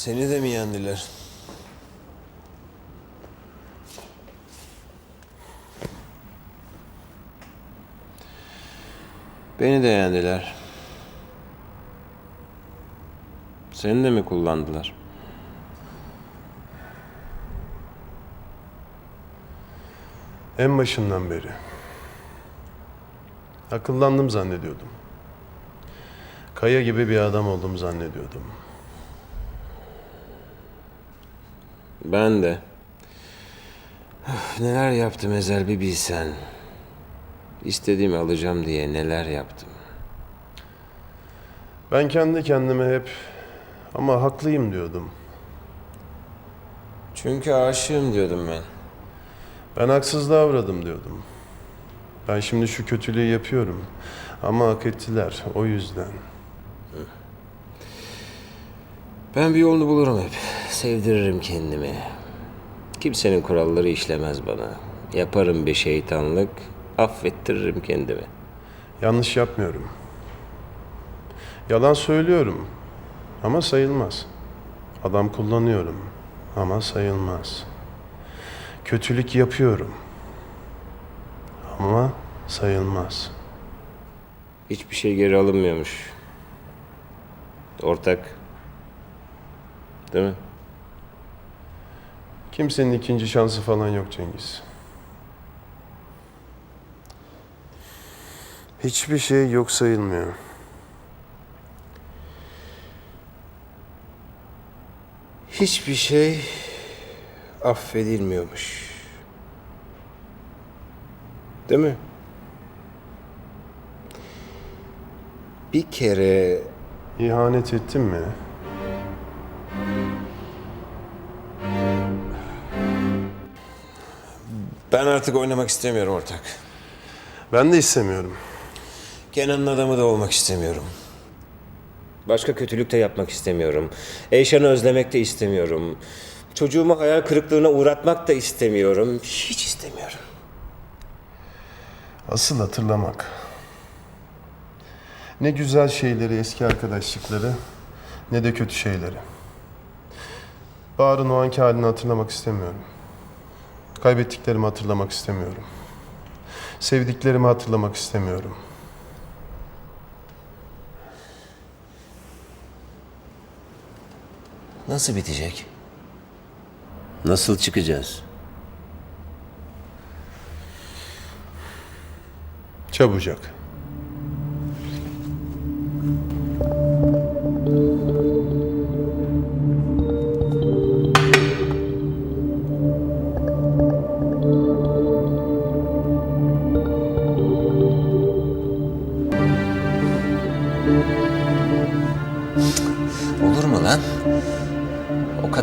Seni de mi yendiler? Beni de yendiler. Seni de mi kullandılar? En başından beri. Akıllandım zannediyordum. Kaya gibi bir adam oldum zannediyordum. Ben de. Üf, neler yaptım Ezel bir bilsen. İstediğimi alacağım diye neler yaptım. Ben kendi kendime hep ama haklıyım diyordum. Çünkü aşığım diyordum ben. Ben haksızlığa uğradım diyordum. Ben şimdi şu kötülüğü yapıyorum. Ama hak ettiler o yüzden. Ben bir yolunu bulurum hep. Sevdiririm kendimi. Kimsenin kuralları işlemez bana. Yaparım bir şeytanlık, affettiririm kendimi. Yanlış yapmıyorum. Yalan söylüyorum ama sayılmaz. Adam kullanıyorum ama sayılmaz. Kötülük yapıyorum ama sayılmaz. Hiçbir şey geri alınmıyormuş. Ortak. Değil mi? Kimsenin ikinci şansı falan yok Cengiz. Hiçbir şey yok sayılmıyor. Hiçbir şey affedilmiyormuş. Değil mi? Bir kere İhanet ettin mi? Ben artık oynamak istemiyorum ortak. Ben de istemiyorum. Kenan'ın adamı da olmak istemiyorum. Başka kötülük de yapmak istemiyorum. Eyşan'ı özlemek de istemiyorum. Çocuğumu hayal kırıklığına uğratmak da istemiyorum. Hiç istemiyorum. Asıl hatırlamak. Ne güzel şeyleri, eski arkadaşlıkları, ne de kötü şeyleri. Bahar'ın o anki halini hatırlamak istemiyorum. Kaybettiklerimi hatırlamak istemiyorum. Sevdiklerimi hatırlamak istemiyorum. Nasıl bitecek? Nasıl çıkacağız? Çabucak.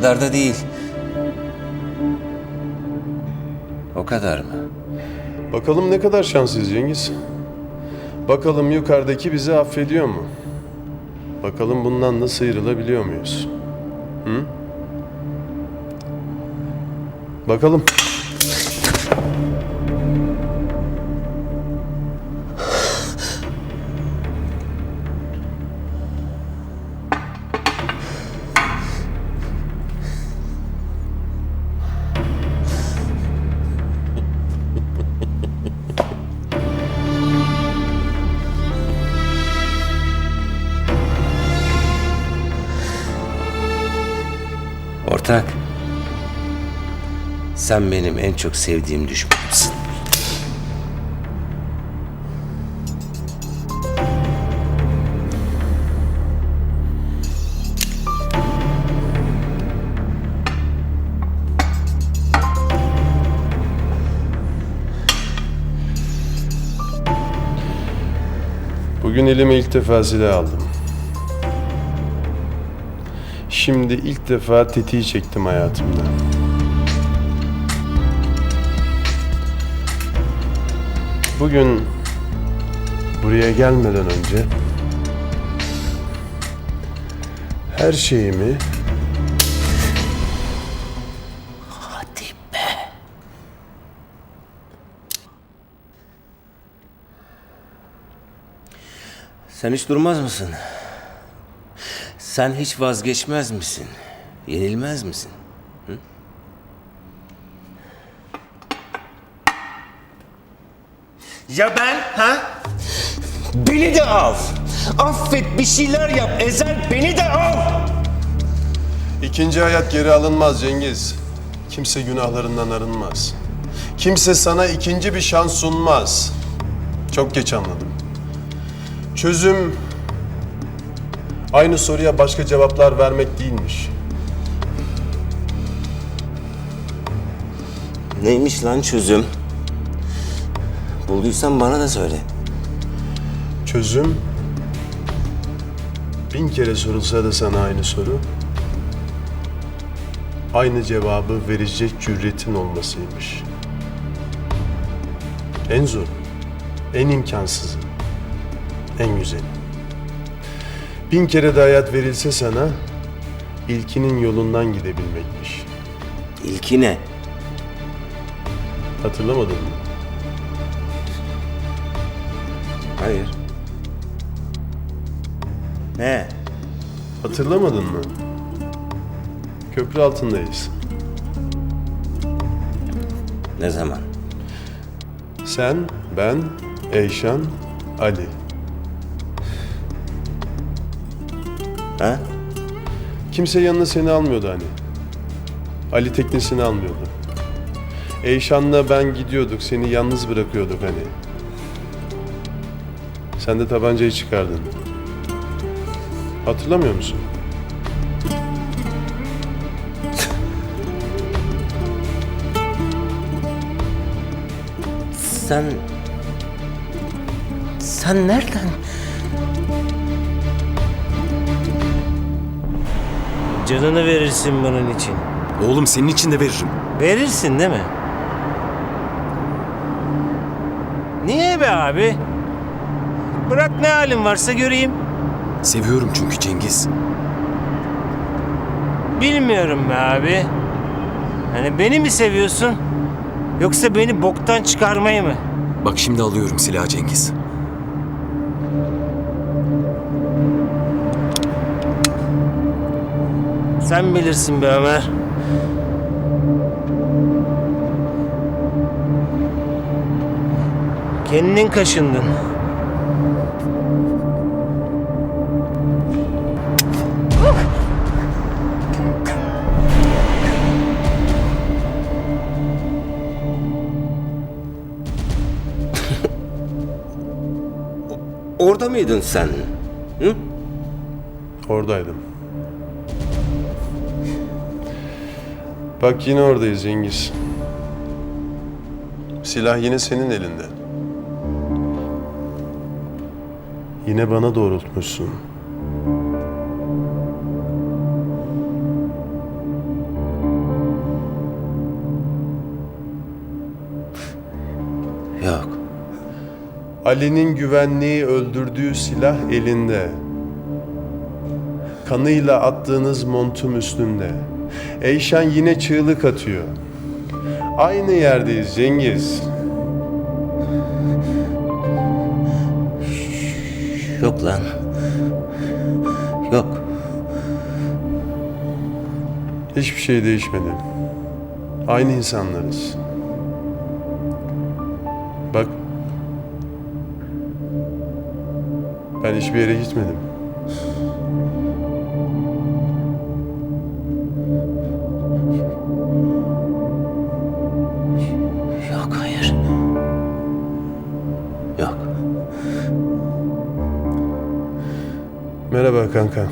Kadar da değil. O kadar mı? Bakalım ne kadar şanslıyız Cengiz. Bakalım yukarıdaki bizi affediyor mu? Bakalım bundan da sıyrılabiliyor muyuz? Hı? Bakalım. Sen benim en çok sevdiğim düşmanımsın. Bugün elime ilk defa silah aldım. Şimdi ilk defa tetiği çektim hayatımda. Bugün buraya gelmeden önce her şeyimi Hadi be. Sen hiç durmaz mısın? Sen hiç vazgeçmez misin? Yenilmez misin? Ya ben ha? Beni de al. Affet bir şeyler yap. Ezel beni de al. İkinci hayat geri alınmaz Cengiz. Kimse günahlarından arınmaz. Kimse sana ikinci bir şans sunmaz. Çok geç anladım. Çözüm aynı soruya başka cevaplar vermek değilmiş. Neymiş lan çözüm? Bulduysan bana da söyle. Çözüm bin kere sorulsa da sana aynı soru aynı cevabı verecek cüretin olmasıymış. En zor, en imkansızı, en güzeli. Bin kere de hayat verilse sana ilkinin yolundan gidebilmekmiş. İlki ne? Hatırlamadın mı? Hayır. Ne? Hatırlamadın mı? Köprü altındayız. Ne zaman? Sen, ben, Eyşan, Ali. Ha? Kimse yanına seni almıyordu hani. Ali teknesini almıyordu. Eyşan'la ben gidiyorduk, seni yalnız bırakıyorduk hani. Sen de tabancayı çıkardın. Hatırlamıyor musun? Sen... Sen nereden? Canını verirsin bunun için. Oğlum senin için de veririm. Verirsin değil mi? Niye be abi? Bırak ne halin varsa göreyim. Seviyorum çünkü Cengiz. Bilmiyorum be abi. Hani beni mi seviyorsun? Yoksa beni boktan çıkarmayı mı? Bak şimdi alıyorum silahı Cengiz. Sen bilirsin be Ömer. Kendin kaşındın. Mıydın sen? Hı? Oradaydım. Bak yine oradayız Cengiz. Silah yine senin elinde. Yine bana doğrultmuşsun. Ali'nin güvenliği öldürdüğü silah elinde. Kanıyla attığınız montum üstünde. Eyşan yine çığlık atıyor. Aynı yerdeyiz Cengiz. Yok lan. Yok. Hiçbir şey değişmedi. Aynı insanlarız. Hiçbir yere gitmedim. Yok hayır. Yok. Merhaba kanka.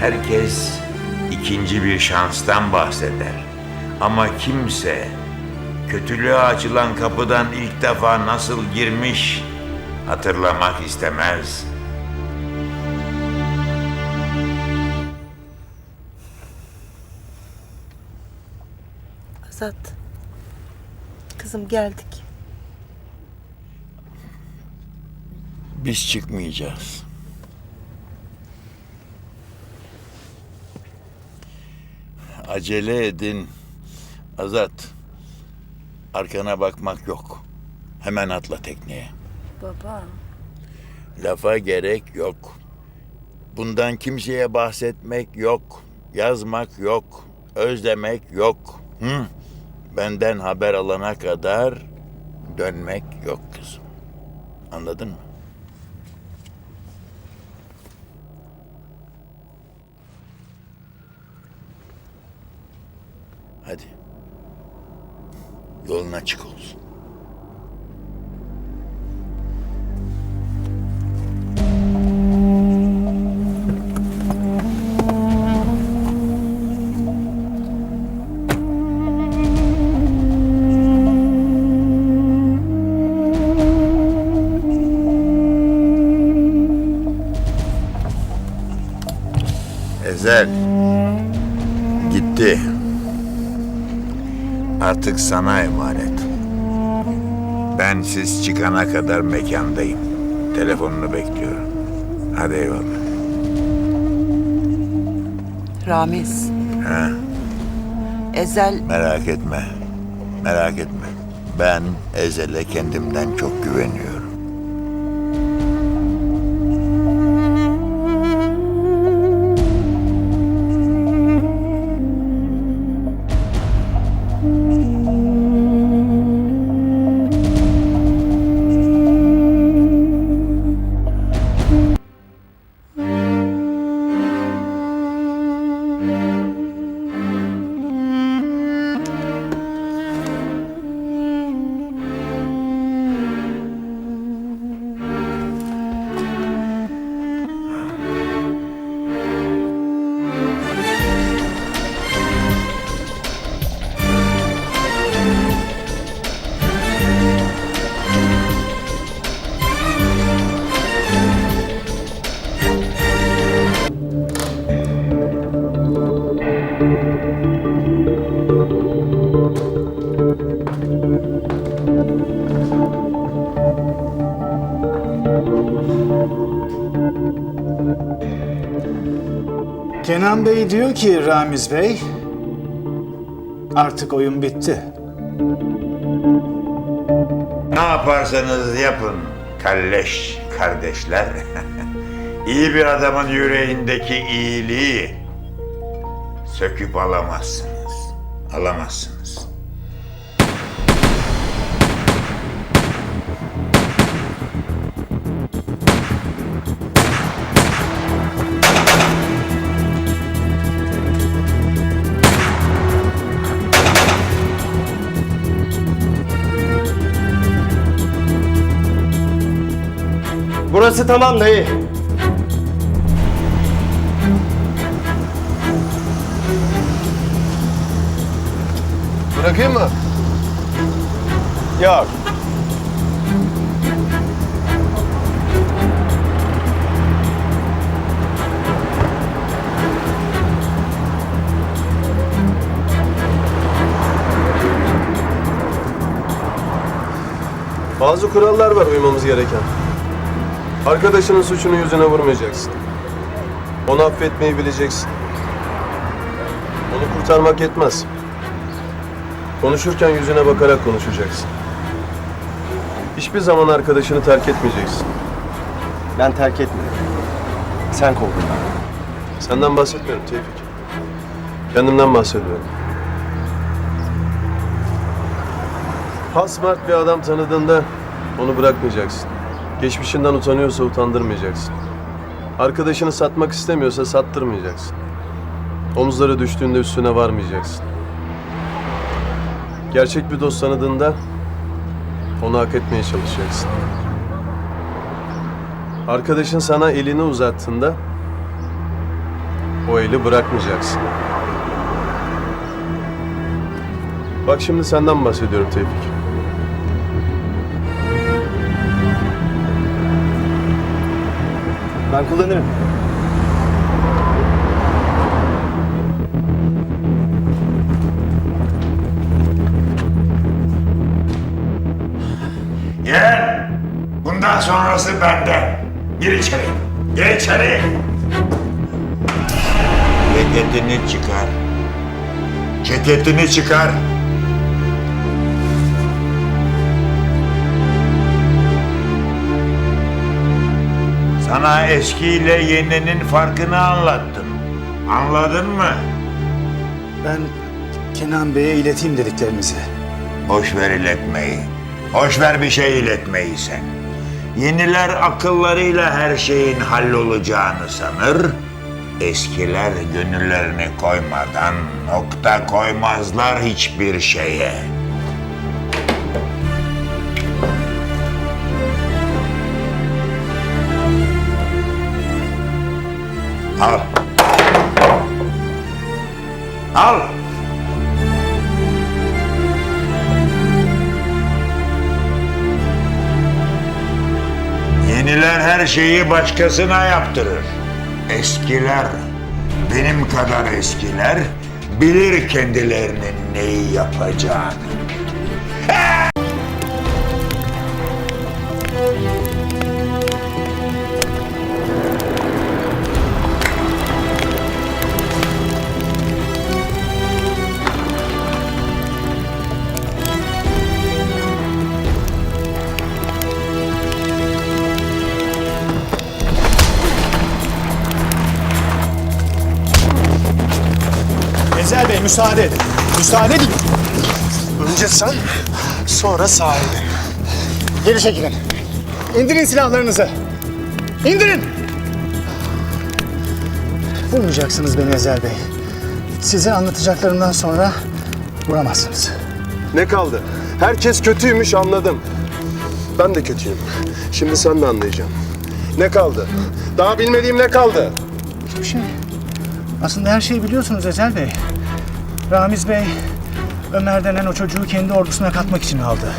Herkes ikinci bir şanstan bahseder. Ama kimse kötülüğe açılan kapıdan ilk defa nasıl girmiş hatırlamak istemez. Azat. Kızım geldik. Biz çıkmayacağız. Acele edin. Azat. Arkana bakmak yok. Hemen atla tekneye. Baba. Lafa gerek yok. Bundan kimseye bahsetmek yok. Yazmak yok. Özlemek yok. Hı? Benden haber alana kadar dönmek yok kızım. Anladın mı? Hadi. Yolun açık olsun. Ezel. Artık sana emanet. Ben siz çıkana kadar mekandayım. Telefonunu bekliyorum. Hadi eyvallah. Ramiz. Ha, Ezel merak etme. Merak etme. Ben Ezel'e kendimden çok güveniyorum. Kenan Bey diyor ki Ramiz Bey, artık oyun bitti. Ne yaparsanız yapın kalleş kardeşler. İyi bir adamın yüreğindeki iyiliği söküp alamazsınız. Alamazsınız. Burası tamam dayı. Bırakayım mı? Yok. Bazı kurallar var uymamız gereken. Arkadaşının suçunu yüzüne vurmayacaksın. Onu affetmeyi bileceksin. Onu kurtarmak yetmez. Konuşurken yüzüne bakarak konuşacaksın. Hiçbir zaman arkadaşını terk etmeyeceksin. Ben terk etmiyorum. Sen kovdun beni. Senden bahsetmiyorum Tevfik. Kendimden bahsediyorum. Pasmart bir adam tanıdığında onu bırakmayacaksın. Geçmişinden utanıyorsa utandırmayacaksın. Arkadaşını satmak istemiyorsa sattırmayacaksın. Omuzları düştüğünde üstüne varmayacaksın. Gerçek bir dost tanıdığında onu hak etmeye çalışacaksın. Arkadaşın sana elini uzattığında o eli bırakmayacaksın. Bak şimdi senden bahsediyorum Tevfik. Ben kullanırım. Gel. Bundan sonrası bende. Gir içeri. Gir içeri. Ceketini çıkar. Ceketini çıkar. Sana eskiyle yeninin farkını anlattım. Anladın mı? Ben Kenan Bey'e ileteyim dediklerinizi. Boş ver iletmeyi. Boş ver bir şey iletmeyi sen. Yeniler akıllarıyla her şeyin hallolacağını sanır. Eskiler gönüllerini koymadan nokta koymazlar hiçbir şeye. Al. Al. Yeniler her şeyi başkasına yaptırır. Eskiler, benim kadar eskiler, bilir kendilerinin neyi yapacağını. Bey müsaade edin. Müsaade edin. Önce sen, sonra sahibi. Geri çekilin. İndirin silahlarınızı. İndirin. Vurmayacaksınız beni Ezel Bey. Size anlatacaklarımdan sonra vuramazsınız. Ne kaldı? Herkes kötüymüş anladım. Ben de kötüyüm. Şimdi sen de anlayacaksın. Ne kaldı? Daha bilmediğim ne kaldı? Hiçbir şey. Aslında her şeyi biliyorsunuz Ezel Bey. Ramiz Bey, Ömer denen o çocuğu kendi ordusuna katmak için aldı.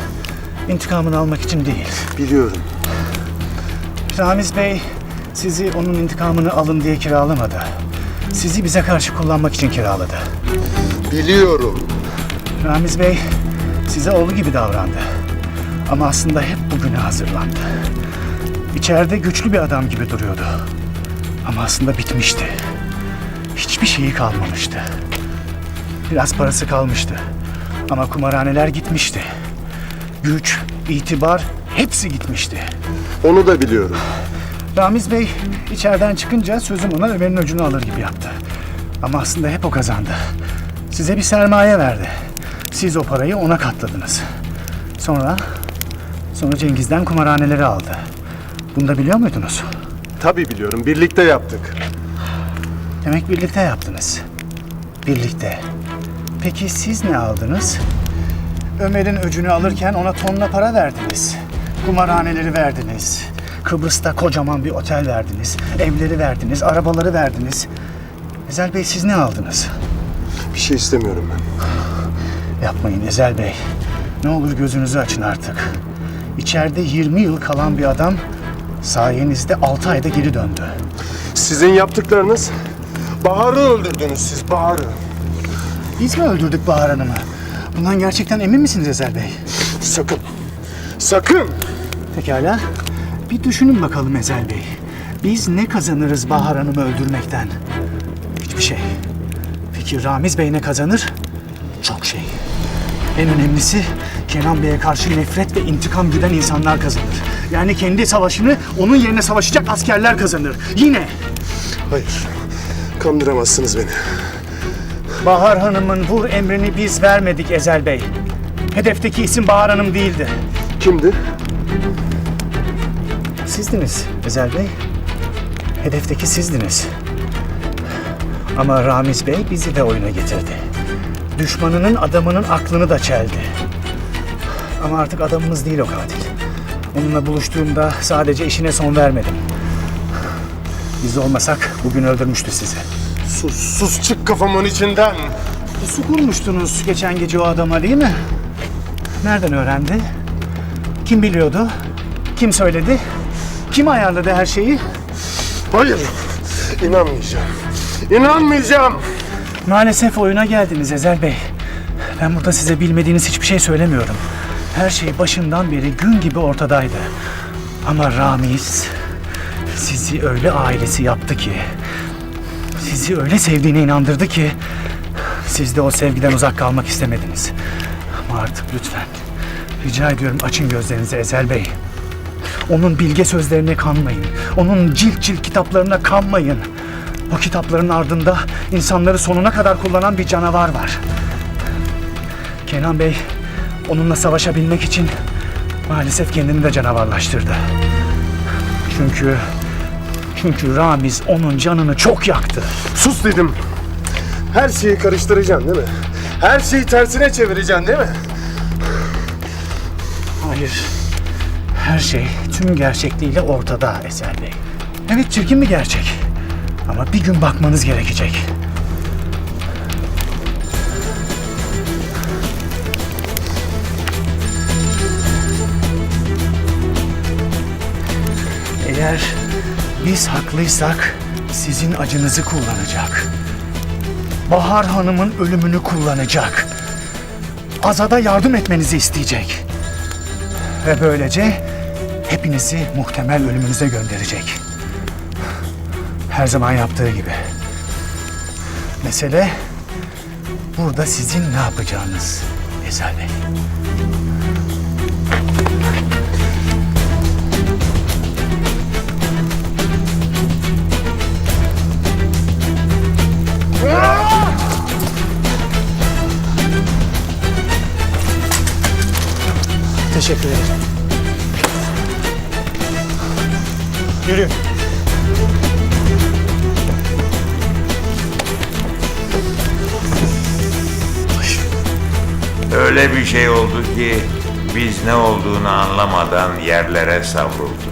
İntikamını almak için değil. Biliyorum. Ramiz Bey sizi onun intikamını alın diye kiralamadı. Sizi bize karşı kullanmak için kiraladı. Biliyorum. Ramiz Bey size oğlu gibi davrandı. Ama aslında hep bugüne hazırlandı. İçeride güçlü bir adam gibi duruyordu. Ama aslında bitmişti. Hiçbir şeyi kalmamıştı. Biraz parası kalmıştı. Ama kumarhaneler gitmişti. Güç, itibar hepsi gitmişti. Onu da biliyorum. Ramiz Bey içeriden çıkınca sözüm ona Ömer'in öcünü alır gibi yaptı. Ama aslında hep o kazandı. Size bir sermaye verdi. Siz o parayı ona katladınız. Sonra, sonra Cengiz'den kumarhaneleri aldı. Bunu da biliyor muydunuz? Tabii biliyorum. Birlikte yaptık. Demek birlikte yaptınız. Birlikte. Peki siz ne aldınız? Ömer'in öcünü alırken ona tonla para verdiniz. Kumarhaneleri verdiniz. Kıbrıs'ta kocaman bir otel verdiniz. Evleri verdiniz, arabaları verdiniz. Ezel Bey siz ne aldınız? Bir şey istemiyorum ben. Yapmayın Ezel Bey. Ne olur gözünüzü açın artık. İçeride 20 yıl kalan bir adam sayenizde 6 ayda geri döndü. Sizin yaptıklarınız Bahar'ı öldürdünüz siz Bahar'ı. Biz mi öldürdük Bahar Hanım'ı? Bundan gerçekten emin misiniz Ezel Bey? Sakın. Sakın. Pekala. Bir düşünün bakalım Ezel Bey. Biz ne kazanırız Bahar Hanım'ı öldürmekten? Hiçbir şey. Peki Ramiz Bey ne kazanır? Çok şey. En önemlisi Kenan Bey'e karşı nefret ve intikam güden insanlar kazanır. Yani kendi savaşını onun yerine savaşacak askerler kazanır. Yine Hayır. Kandıramazsınız beni. Bahar Hanım'ın vur emrini biz vermedik Ezel Bey. Hedefteki isim Bahar Hanım değildi. Kimdi? Sizdiniz Ezel Bey. Hedefteki sizdiniz. Ama Ramiz Bey bizi de oyuna getirdi. Düşmanının adamının aklını da çeldi. Ama artık adamımız değil o katil. Onunla buluştuğumda sadece işine son vermedim. Biz olmasak bugün öldürmüştü sizi. Sus, sus çık kafamın içinden. Pusu kurmuştunuz geçen gece o adama değil mi? Nereden öğrendi? Kim biliyordu? Kim söyledi? Kim ayarladı her şeyi? Hayır. İnanmayacağım. İnanmayacağım. Maalesef oyuna geldiniz Ezel Bey. Ben burada size bilmediğiniz hiçbir şey söylemiyorum. Her şey başından beri gün gibi ortadaydı. Ama Ramiz sizi öyle ailesi yaptı ki, sizi öyle sevdiğine inandırdı ki, siz de o sevgiden uzak kalmak istemediniz. Ama artık lütfen, rica ediyorum açın gözlerinizi Ezel Bey. Onun bilge sözlerine kanmayın. Onun cilt cilt kitaplarına kanmayın. O kitapların ardında insanları sonuna kadar kullanan bir canavar var. Kenan Bey onunla savaşabilmek için maalesef kendini de canavarlaştırdı. Çünkü çünkü Ramiz onun canını çok yaktı. Sus dedim. Her şeyi karıştıracaksın değil mi? Her şeyi tersine çevireceksin değil mi? Hayır. Her şey tüm gerçekliğiyle ortada Ezel Bey. Evet çirkin bir gerçek. Ama bir gün bakmanız gerekecek. Eğer biz haklıysak sizin acınızı kullanacak. Bahar Hanım'ın ölümünü kullanacak. Azad'a yardım etmenizi isteyecek. Ve böylece hepinizi muhtemel ölümünüze gönderecek. Her zaman yaptığı gibi. Mesele burada sizin ne yapacağınız Ezel Bey. Teşekkür ederim. Yürü. Öyle bir şey oldu ki biz ne olduğunu anlamadan yerlere savrulduk.